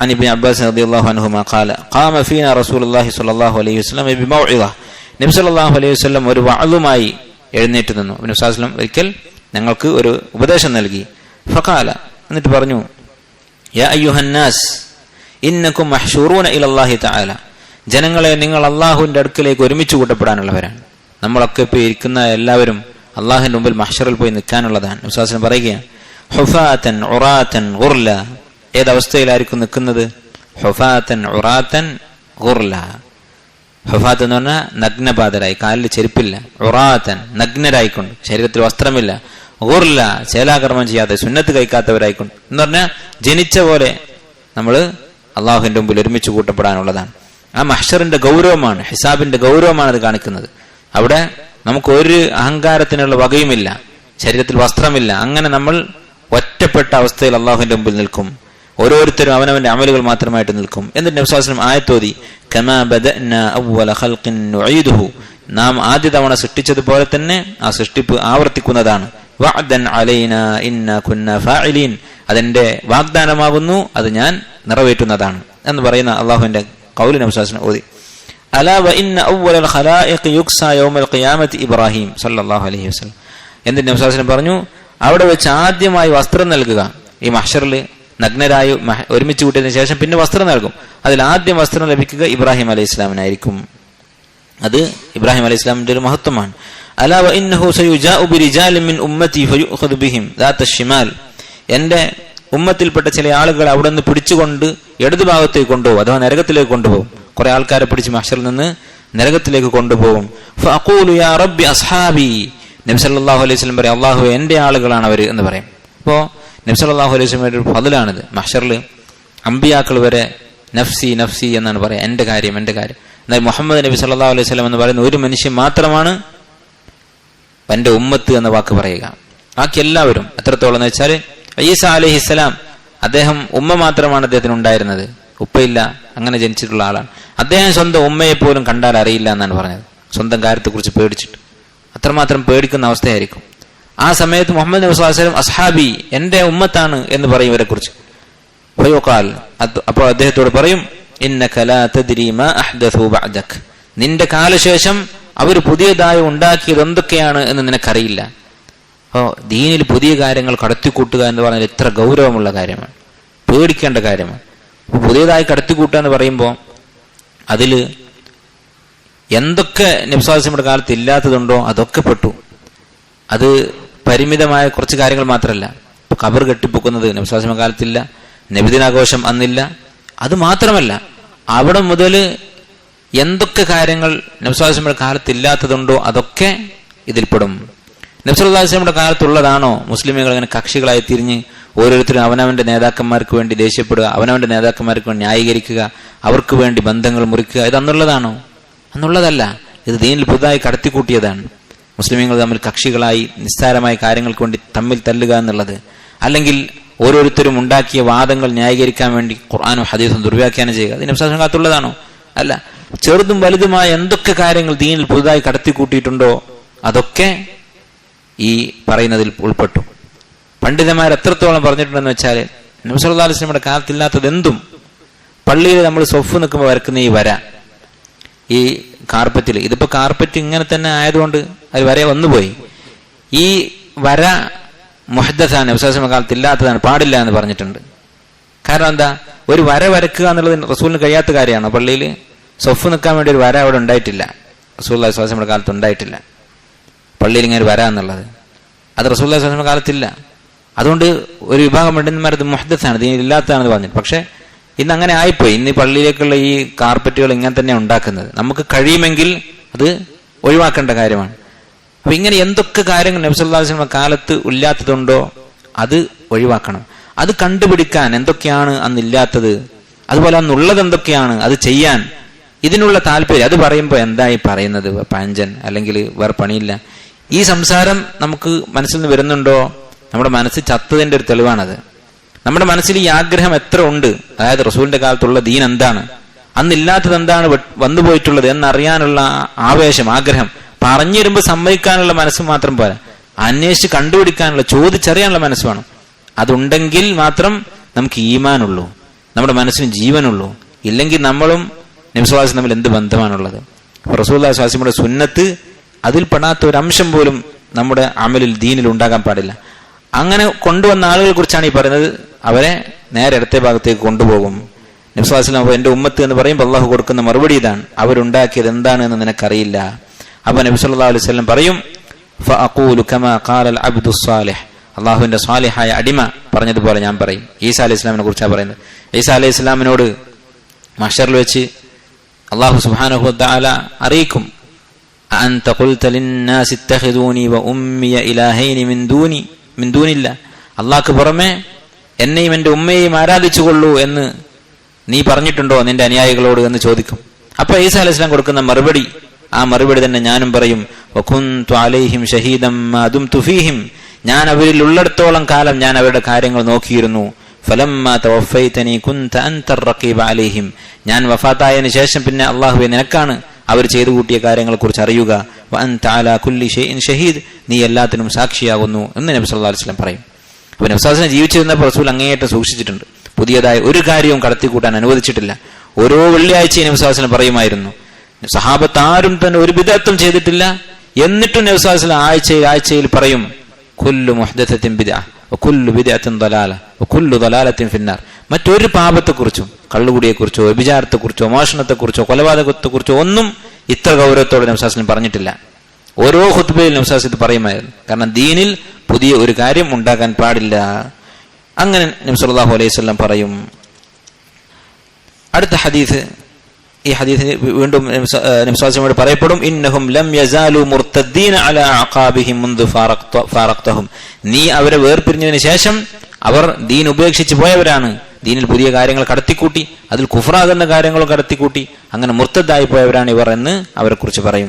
عن ابن عباس رضي الله عنهما قال قام فينا رسول الله صلى الله عليه وسلم بموعظة നബി സല്ലല്ലാഹു അലൈഹി വസല്ലം ഒരു വഅലുമായി എഴുന്നേറ്റ് നിന്നു നബി സല്ലല്ലാഹു അലൈഹി വസല്ലം ഒരിക്കൽ ഞങ്ങൾക്ക് ഒരു ഉപദേശം നൽകി ഫഖാല എന്നിട്ട് പറഞ്ഞു യാ അയ്യുഹന്നാസ് ഇന്നക്കും മഹ്ഷൂറൂന ഇലല്ലാഹി തആല ജനങ്ങളെ നിങ്ങൾ അള്ളാഹുവിന്റെ അടുക്കലേക്ക് ഒരുമിച്ച് കൂട്ടപ്പെടാനുള്ളവരാണ് നമ്മളൊക്കെ ഇപ്പോൾ ഇരിക്കുന്ന എല്ലാവരും അള്ളാഹുവിന്റെ മുമ്പിൽ മഹ്ഷറിൽ പോയി നിൽക്കാനുള്ളതാണ് വിശ്വാസം പറയുകയാണ് ഹുഫാത്തൻ ഉറാത്തൻ ഗുർല ഏതവസ്ഥയിലായിരിക്കും നിൽക്കുന്നത്? ഹൊഫാത്തൻ ഉറാത്തൻ ഗുർല. ഹൊഫാത്ത് എന്ന് പറഞ്ഞാൽ നഗ്നപാതരായി കാലിൽ ചെരുപ്പില്ല. ഉറാത്തൻ നഗ്നരായിക്കൊണ്ട് ശരീരത്തിൽ വസ്ത്രമില്ല. ഗുർല ശേലാകർമ്മം ചെയ്യാതെ സുന്നത്ത് കഴിക്കാത്തവരായിക്കൊണ്ട്. എന്ന് പറഞ്ഞാൽ ജനിച്ച പോലെ നമ്മൾ അള്ളാഹുവിന്റെ മുമ്പിൽ ഒരുമിച്ച് കൂട്ടപ്പെടാനുള്ളതാണ്. ആ മഹ്ഷറിന്റെ ഗൗരവമാണ് ഹിസാബിന്റെ ഗൗരവമാണ് അത് കാണിക്കുന്നത്. അവിടെ നമുക്ക് ഒരു അഹങ്കാരത്തിനുള്ള വകയുമില്ല ശരീരത്തിൽ വസ്ത്രമില്ല. അങ്ങനെ നമ്മൾ ഒറ്റപ്പെട്ട അവസ്ഥയിൽ അള്ളാഹുവിന്റെ മുമ്പിൽ നിൽക്കും. ഓരോരുത്തരും അവനവന്റെ അമലുകൾ മാത്രമായിട്ട് നിൽക്കും. എന്നിട്ട് നബ്സാസ്ലം ആയത്തോതി കമാ നുഈദുഹു. നാം ആദ്യ തവണ സൃഷ്ടിച്ചതുപോലെ തന്നെ ആ സൃഷ്ടിപ്പ് ആവർത്തിക്കുന്നതാണ്. അതെന്റെ വാഗ്ദാനമാകുന്നു അത് ഞാൻ നിറവേറ്റുന്നതാണ് എന്ന് പറയുന്ന അള്ളാഹുവിന്റെ കൗലി നബ്സാസ്ലം ഓതി. അലാ ഇന്ന ഖലായിഖ് ഇബ്രാഹിം അലൈഹി വസല്ലം. എന്നിട്ട് നബ്സാസ്ലം പറഞ്ഞു അവിടെ വെച്ച് ആദ്യമായി വസ്ത്രം നൽകുക. ഈ മഹ്ഷറിൽ നഗ്നരായി ഒരുമിച്ച് കൂട്ടിയതിനു ശേഷം പിന്നെ വസ്ത്രം നൽകും. അതിൽ ആദ്യം വസ്ത്രം ലഭിക്കുക ഇബ്രാഹിം അലൈഹി ഇസ്ലാമിനായിരിക്കും. അത് ഇബ്രാഹിം അലൈഹി ഇസ്ലാമിന്റെ ഒരു മഹത്വമാണ്. എന്റെ ഉമ്മത്തിൽപ്പെട്ട ചില ആളുകൾ അവിടെ നിന്ന് പിടിച്ചുകൊണ്ട് ഇടതുഭാഗത്തേക്ക് കൊണ്ടുപോകും അഥവാ നരകത്തിലേക്ക് കൊണ്ടുപോകും. കുറെ ആൾക്കാരെ പിടിച്ച് മഹ്ഷറിൽ നിന്ന് നരകത്തിലേക്ക് കൊണ്ടുപോകും. നബി സല്ലല്ലാഹു അലൈഹി പറയും അള്ളാഹു എന്റെ ആളുകളാണ് അവർ എന്ന് പറയും. അപ്പോൾ നബി സല്ലല്ലാഹു അലൈഹി വസല്ലം ഒരു ഫതിലാണിത്. മഹ്ഷറിൽ അമ്പിയാക്കൾ വരെ നഫ്സി നഫ്സി എന്നാണ് പറയുക എന്റെ കാര്യം എന്റെ കാര്യം. എന്നാൽ മുഹമ്മദ് നബി സല്ലാ അലൈഹി സ്വലം എന്ന് പറയുന്ന ഒരു മനുഷ്യൻ മാത്രമാണ് എന്റെ ഉമ്മത്ത് എന്ന വാക്ക് പറയുക. ബാക്കി എല്ലാവരും എത്രത്തോളം എന്ന് വെച്ചാൽ അയ്യസ അലഹി ഇസ്ലാം അദ്ദേഹം ഉമ്മ മാത്രമാണ് അദ്ദേഹത്തിന് ഉണ്ടായിരുന്നത്. ഉപ്പയില്ല അങ്ങനെ ജനിച്ചിട്ടുള്ള ആളാണ്. അദ്ദേഹം സ്വന്തം ഉമ്മയെ പോലും കണ്ടാൽ അറിയില്ല എന്നാണ് പറഞ്ഞത്. സ്വന്തം കാര്യത്തെക്കുറിച്ച് പേടിച്ചിട്ട്. അത്രമാത്രം പേടിക്കുന്ന അവസ്ഥയായിരിക്കും. ആ സമയത്ത് മുഹമ്മദ് നബി അസ്ഹാബി എന്റെ ഉമ്മത്താണ് എന്ന് പറയും ഇവരെ കുറിച്ച് അപ്പോൾ അദ്ദേഹത്തോട് പറയും നിന്റെ കാലശേഷം അവർ പുതിയതായി ഉണ്ടാക്കിയത് എന്തൊക്കെയാണ് എന്ന് നിനക്കറിയില്ല. അപ്പോ ദീനിൽ പുതിയ കാര്യങ്ങൾ കടത്തിക്കൂട്ടുക എന്ന് പറഞ്ഞാൽ എത്ര ഗൗരവമുള്ള കാര്യമാണ്. പേടിക്കേണ്ട കാര്യമാണ്. അപ്പോൾ പുതിയതായി കടത്തിക്കൂട്ടുക എന്ന് പറയുമ്പോൾ അതിൽ എന്തൊക്കെ നബ്സാസിയുടെ കാലത്ത് ഇല്ലാത്തതുണ്ടോ അതൊക്കെ പെട്ടു. അത് പരിമിതമായ കുറച്ച് കാര്യങ്ങൾ മാത്രമല്ല കബർ കെട്ടിപ്പൊക്കുന്നത് നബ്സാസിമ കാലത്തില്ല. നബിദിനാഘോഷം അന്നില്ല. അത് മാത്രമല്ല അവിടെ മുതൽ എന്തൊക്കെ കാര്യങ്ങൾ നബ്സാസിമയുടെ കാലത്തില്ലാത്തതുണ്ടോ അതൊക്കെ ഇതിൽപ്പെടും. നബ്സുല്ലാസ്ലമിയുടെ കാലത്തുള്ളതാണോ? മുസ്ലിമുകൾ ഇങ്ങനെ കക്ഷികളായി തിരിഞ്ഞ് ഓരോരുത്തരും അവനവന്റെ നേതാക്കന്മാർക്ക് വേണ്ടി ദേഷ്യപ്പെടുക അവനവന്റെ നേതാക്കന്മാർക്ക് വേണ്ടി ന്യായീകരിക്കുക അവർക്ക് വേണ്ടി ബന്ധങ്ങൾ മുറിക്കുക ഇത് അന്നുള്ളതാണോ? അന്നുള്ളതല്ല. ഇത് ദീനിൽ പുതുതായി കടത്തിക്കൂട്ടിയതാണ്. മുസ്ലിമീങ്ങൾ തമ്മിൽ കക്ഷികളായി നിസ്സാരമായ കാര്യങ്ങൾ കൊണ്ട് തമ്മിൽ തല്ലുക എന്നുള്ളത്. അല്ലെങ്കിൽ ഓരോരുത്തരും ഉണ്ടാക്കിയ വാദങ്ങൾ ന്യായീകരിക്കാൻ വേണ്ടി ഖുർആാനും ഹദീസും ദുർവ്യാഖ്യാനം ചെയ്യുക. അതിന് കാത്തുള്ളതാണോ അല്ല. ചെറുതും വലുതുമായ എന്തൊക്കെ കാര്യങ്ങൾ ദീനിൽ പുതുതായി കടത്തിക്കൂട്ടിയിട്ടുണ്ടോ അതൊക്കെ ഈ പറയുന്നതിൽ ഉൾപ്പെട്ടു. പണ്ഡിതന്മാർ എത്രത്തോളം പറഞ്ഞിട്ടുണ്ടെന്ന് വെച്ചാൽ നബ്സല്ലാ കാലത്തില്ലാത്തത് എന്തും പള്ളിയിൽ നമ്മൾ സൊഫ് നിൽക്കുമ്പോൾ വരക്കുന്ന ഈ വര ഈ കാർപ്പറ്റിൽ ഇതിപ്പോ കാർപ്പറ്റ് ഇങ്ങനെ തന്നെ ആയതുകൊണ്ട് അത് വര വന്നുപോയി. ഈ വര മുഹദ്ദസാണ് വിശ്വാസമ കാലത്ത് ഇല്ലാത്തതാണ് പാടില്ല എന്ന് പറഞ്ഞിട്ടുണ്ട്. കാരണം എന്താ? ഒരു വര വരക്കുക എന്നുള്ളത് റസൂലിന് കഴിയാത്ത കാര്യമാണ്. പള്ളിയിൽ സൊഫ് നിൽക്കാൻ വേണ്ടി ഒരു വര അവിടെ ഉണ്ടായിട്ടില്ല. റസൂൽ വിശ്വാസമുടെ കാലത്ത് ഉണ്ടായിട്ടില്ല. പള്ളിയിൽ ഇങ്ങനെ വര എന്നുള്ളത്. അത് റസൂൽ വിശ്വാസമുടെ കാലത്തില്ല. അതുകൊണ്ട് ഒരു വിഭാഗം പണ്ഡിതന്മാർ ഇത് മുഹദ്ദസാണ് ഇതിന് ഇല്ലാത്തതാണെന്ന് പറഞ്ഞു പക്ഷെ ഇന്ന് അങ്ങനെ ആയിപ്പോയി. ഇന്ന് പള്ളിയിലേക്കുള്ള ഈ കാർപ്പറ്റുകൾ ഇങ്ങനെ തന്നെ ഉണ്ടാക്കുന്നത്. നമുക്ക് കഴിയുമെങ്കിൽ അത് ഒഴിവാക്കേണ്ട കാര്യമാണ്. അപ്പൊ ഇങ്ങനെ എന്തൊക്കെ കാര്യങ്ങൾ നബ്സുല്ലാസ്ലമ കാലത്ത് ഇല്ലാത്തതുണ്ടോ അത് ഒഴിവാക്കണം. അത് കണ്ടുപിടിക്കാൻ എന്തൊക്കെയാണ് അന്നില്ലാത്തത് അതുപോലെ അന്നുള്ളത് എന്തൊക്കെയാണ്? അത് ചെയ്യാൻ. ഇതിനുള്ള താല്പര്യം. അത് പറയുമ്പോൾ എന്തായി പറയുന്നത്? പാഞ്ചൻ അല്ലെങ്കിൽ വേറെ പണിയില്ല. ഈ സംസാരം നമുക്ക് മനസ്സിൽ നിന്ന് വരുന്നുണ്ടോ? നമ്മുടെ മനസ്സ് ചത്തതിന്റെ ഒരു തെളിവാണത്. നമ്മുടെ മനസ്സിൽ ഈ ആഗ്രഹം എത്ര ഉണ്ട്? അതായത് റസൂലിന്റെ കാലത്തുള്ള ദീൻ എന്താണ്? അന്നില്ലാത്തത് എന്താണ് വന്നു പോയിട്ടുള്ളത് എന്നറിയാനുള്ള ആവേശം ആഗ്രഹം. പറഞ്ഞു വരുമ്പോൾ സമ്മതിക്കാനുള്ള മനസ്സ് മാത്രം പോരാ. അന്വേഷിച്ച് കണ്ടുപിടിക്കാനുള്ള ചോദിച്ചറിയാനുള്ള മനസ്സ് വേണം. അതുണ്ടെങ്കിൽ മാത്രം നമുക്ക് ഈമാനുള്ളൂ. നമ്മുടെ മനസ്സിന് ജീവനുള്ളൂ. ഇല്ലെങ്കിൽ നമ്മളും നബ്സുവാസം തമ്മിൽ എന്ത് ബന്ധമാണുള്ളത്? റസൂല്ലാ ശ്വാസിയുടെ സുന്നത്ത് അതിൽ പെടാത്ത ഒരു അംശം പോലും നമ്മുടെ അമലിൽ ദീനിൽ ഉണ്ടാകാൻ പാടില്ല. അങ്ങനെ കൊണ്ടുവന്ന ആളുകളെ കുറിച്ചാണ് ഈ പറയുന്നത് അവരെ നേരെ ഇടത്തെ ഭാഗത്തേക്ക് കൊണ്ടുപോകും നബ്സുല്ലാസ്ലാം എന്റെ ഉമ്മത്ത് എന്ന് പറയുമ്പോൾ അള്ളാഹു കൊടുക്കുന്ന മറുപടി ഇതാണ് അവരുണ്ടാക്കിയത് എന്താണ് എന്ന് നിനക്കറിയില്ല അപ്പൊ നബി സല്ലല്ലാഹു അലൈഹി വസല്ലം പറയും ഫഅഖൂലു കമാ ഖാലൽ അബ്ദു സ്വാലിഹ് അള്ളാഹുവിന്റെ സ്വാലിഹായ അടിമ പറഞ്ഞതുപോലെ ഞാൻ പറയും ഈസാ അലൈഹി ഇസ്ലാമിനെ കുറിച്ചാണ് പറയുന്നത് ഈസാ അലൈഹി ഇസ്ലാമിനോട് മഷറിൽ വെച്ച് അള്ളാഹു സുബ്ഹാനഹു വതആല അറിയിക്കും أأنت قلت للناس اتخذوني وأمي إلهين من دوني മിന്തൂനില്ല അള്ളാഹ്ക്ക് പുറമെ എന്നെയും എന്റെ ഉമ്മയെയും ആരാധിച്ചു കൊള്ളൂ എന്ന് നീ പറഞ്ഞിട്ടുണ്ടോ? നിന്റെ അനുയായികളോട് എന്ന് ചോദിക്കും. അപ്പൊ ഈസാ അലൈഹിസ്ലാം കൊടുക്കുന്ന മറുപടി ആ മറുപടി തന്നെ ഞാനും പറയും അലൈഹിം ഷഹീദം അതും തുഫീഹിം ഞാൻ അവരിൽ ഉള്ളിടത്തോളം കാലം ഞാൻ അവരുടെ കാര്യങ്ങൾ നോക്കിയിരുന്നു. ഞാൻ വഫാത്തായതിനു ശേഷം പിന്നെ അള്ളാഹുബി നിനക്കാണ് അവർ ചെയ്തു കൂട്ടിയ കാര്യങ്ങളെക്കുറിച്ച് അറിയുക. വഅൻത അലാ കുല്ലി ഷൈഇൻ ഷഹീദ് നീ എല്ലാത്തിനും സാക്ഷിയാകുന്നു എന്ന് നബി സല്ലാ വസല്ലം പറയും. അപ്പൊ നബ്സാസിനെ ജീവിച്ചിരുന്നപ്പോൾ റസൂൽ അങ്ങേയറ്റം സൂക്ഷിച്ചിട്ടുണ്ട്. പുതിയതായ ഒരു കാര്യവും കടത്തിക്കൂട്ടാൻ അനുവദിച്ചിട്ടില്ല. ഓരോ വെള്ളിയാഴ്ചയും നബ്സാസിനെ പറയുമായിരുന്നു. സഹാബത്ത് ആരും തന്നെ ഒരു വിധത്തും ചെയ്തിട്ടില്ല. എന്നിട്ടും നബ്സാസിൽ ആഴ്ചയിൽ ആഴ്ചയിൽ പറയും കുല്ലു മുഹദത്തിൻ ബിദ കുല്ലു ബിദഅത്തിൻ ദലാല കുല്ലു ദലാലത്തിൻ ഫിന്നാർ മറ്റൊരു പാപത്തെക്കുറിച്ചും കള്ളുകുടിയെക്കുറിച്ചോ വ്യഭിചാരത്തെക്കുറിച്ചോ മോഷണത്തെക്കുറിച്ചോ കൊലപാതകത്തെക്കുറിച്ചോ ഒന്നും ഇത്ര ഗൗരവത്തോടെ നബ്സാസിലും പറഞ്ഞിട്ടില്ല. ഓരോ ഹുത്ബയിൽ നംസാസ് ഇത് പറയുമായിരുന്നു. കാരണം ദീനിൽ പുതിയ ഒരു കാര്യം ഉണ്ടാകാൻ പാടില്ല. അങ്ങനെ നംസല്ലാഹു അലൈഹി സ്വല്ലം പറയും. അടുത്ത ഹദീസ്. ഈ ഹദീസിന് വീണ്ടും നബ്സാസിനോട് പറയപ്പെടും. ഇന്നഹും ലം യസാലു അല നീ അവരെ വേർപിരിഞ്ഞതിന് ശേഷം അവർ ദീൻ ഉപേക്ഷിച്ച് പോയവരാണ്. ദീനിൽ പുതിയ കാര്യങ്ങൾ കടത്തിക്കൂട്ടി അതിൽ കുഫറാകുന്ന കാര്യങ്ങൾ കടത്തിക്കൂട്ടി അങ്ങനെ മുർത്തദ്ദായി പോയവരാണ് ഇവർ എന്ന് അവരെ കുറിച്ച് പറയും.